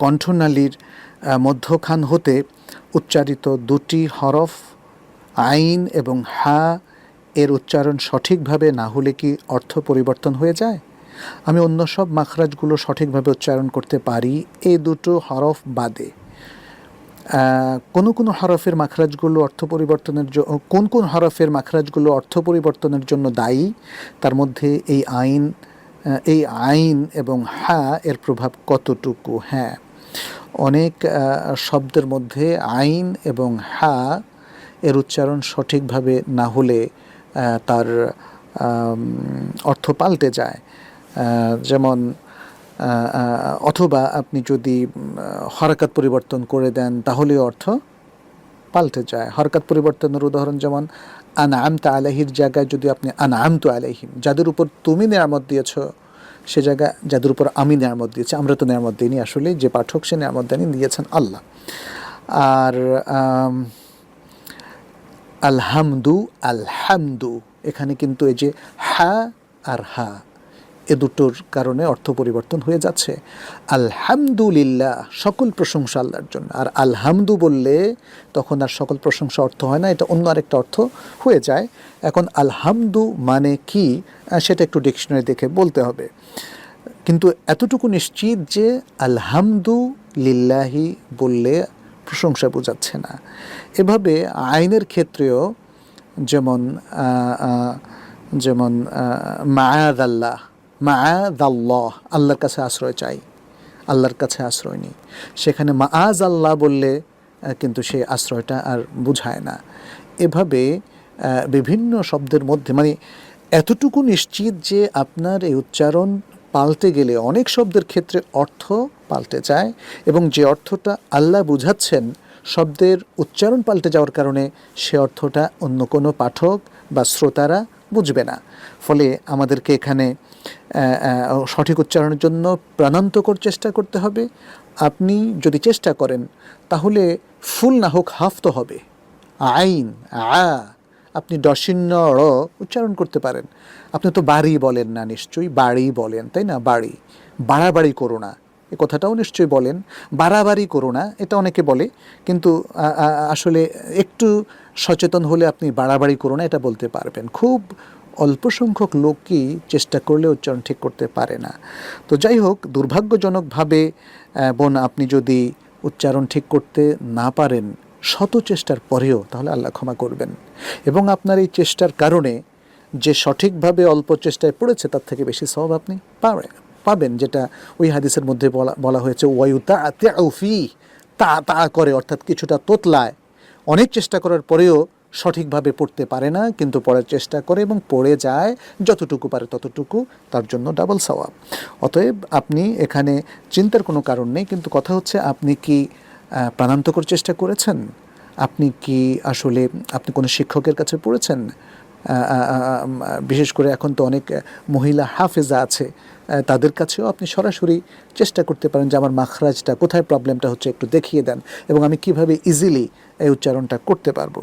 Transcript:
কণ্ঠনালীর মধ্যখান হতে উচ্চারিত দুটি হরফ, আইন এবং হা, এর উচ্চারণ সঠিকভাবে না হলে কি অর্থ পরিবর্তন হয়ে যায়? আমি অন্য সব মাখরাজগুলো সঠিকভাবে উচ্চারণ করতে পারি এই দুটো হরফ বাদে। কোনো কোনো হরফের মাখরাজগুলো অর্থ পরিবর্তনের কোন কোন হরফের মাখরাজগুলো অর্থ পরিবর্তনের জন্য দায়ী? তার মধ্যে এই আইন এই আইন এবং হা এর প্রভাব কতটুকু? হ্যাঁ। অনেক শব্দের মধ্যে আইন এবং হা এর উচ্চারণ সঠিকভাবে না হলে তার অর্থ পাল্টে যায়। যেমন অথবা আপনি যদি হরকাত পরিবর্তন করে দেন, তাহলেও অর্থ পাল্টে যায়। হরকাত পরিবর্তনের উদাহরণ যেমন আনামতা আলাহির জায়গায় যদি আপনি আনামতু আলাইহিম, যাদের উপর তুমি নেয়ামত দিয়েছ সে জায়গা যাদের উপর আমি নেয়ামত দিয়েছি, আমরা তো নেয়ামত দিইনি আসলে, যে পাঠক সে নেয়ামত দেনি দিয়েছেন আল্লাহ। আর আলহামদু আলহামদু, এখানে কিন্তু এই যে হা আর হা এ দুটোর কারণে অর্থ পরিবর্তন হয়ে যাচ্ছে। আলহামদুলিল্লাহ, সকল প্রশংসা আল্লাহর জন্য। আর আলহামদু বললে তখন আর সকল প্রশংসা অর্থ হয় না, এটা অন্য আরেকটা অর্থ হয়ে যায়। এখন আলহামদু মানে কি সেটা একটু ডিকশনারি দেখে বলতে হবে। কিন্তু এতটুকু নিশ্চিত যে আলহামদু লিল্লাহি বললে প্রশংসা বোঝাচ্ছে না। এভাবে আইনের ক্ষেত্রেও যেমন যেমন মায়াদ আল্লাহ মায়াদ আল্লাহ আল্লাহর কাছে আশ্রয় চাই। আল্লাহর কাছে আশ্রয় নিই। সেখানে মা আজ আল্লাহ বললে কিন্তু সেই আশ্রয়টা আর বুঝায় না। এভাবে বিভিন্ন শব্দের মধ্যে মানে এতটুকু নিশ্চিত যে আপনার এই উচ্চারণ পাল্টে গেলে, অনেক শব্দের ক্ষেত্রে অর্থ পাল্টে যায় এবং যে অর্থটা আল্লাহ বুঝাচ্ছেন, শব্দের উচ্চারণ পাল্টে যাওয়ার কারণে সে অর্থটা অন্য কোনো পাঠক বা শ্রোতারা বুঝবে না। ফলে আমাদেরকে এখানে সঠিক উচ্চারণের জন্য প্রাণান্তকর চেষ্টা করতে হবে। আপনি যদি চেষ্টা করেন, তাহলে ফুল না হোক হাফ তো হবে। আইন, আ, আপনি ডসিন্ন র উচ্চারণ করতে পারেন। আপনি তো বাড়ি বলেন না নিশ্চয়ই, বাড়ি বলেন, তাই না? বাড়ি, বাড়াবাড়ি করো না। এ কথাটাও নিশ্চয়ই বলেন। বাড়াবাড়ি করো না, এটা অনেকে বলে। কিন্তু আসলে একটু সচেতন হলে আপনি বাড়াবাড়ি করো না, এটা বলতে পারবেন। খুব অল্প সংখ্যক লোকই চেষ্টা করলে উচ্চারণ ঠিক করতে পারে না। তো যাই হোক, দুর্ভাগ্যজনকভাবে বোন, আপনি যদি উচ্চারণ ঠিক করতে না পারেন শত চেষ্টার পরেও, তাহলে আল্লাহ ক্ষমা করবেন। এবং আপনার এই চেষ্টার কারণে যে সঠিকভাবে অল্প চেষ্টায় পড়েছে, তার থেকে বেশি সব আপনি পাবেন পাবেন, যেটা ওই হাদিসের মধ্যে বলা বলা হয়েছে ওয়ায়ুতা ফি তা তা করে, অর্থাৎ কিছুটা তোতলায়। অনেক চেষ্টা করার পরেও সঠিকভাবে পড়তে পারে না, কিন্তু পড়ার চেষ্টা করে এবং পড়ে যায়, যতটুকু পারে ততটুকু, তার জন্য ডাবল সওয়াব। অতএব আপনি এখানে চিন্তার কোনো কারণ নেই, কিন্তু কথা হচ্ছে, আপনি কি প্রাণান্তকর চেষ্টা করেছেন? আপনি কি আসলে, আপনি কোনো শিক্ষকের কাছে পড়েছেন? বিশেষ করে এখন তো অনেক মহিলা হাফেজা আছে তাদের কাছেও আপনি সরাসরি চেষ্টা করতে পারেন যে আমার মাখরাজটা কোথায় প্রবলেমটা হচ্ছে একটু দেখিয়ে দেন এবং আমি কীভাবে ইজিলি এই উচ্চারণটা করতে পারব।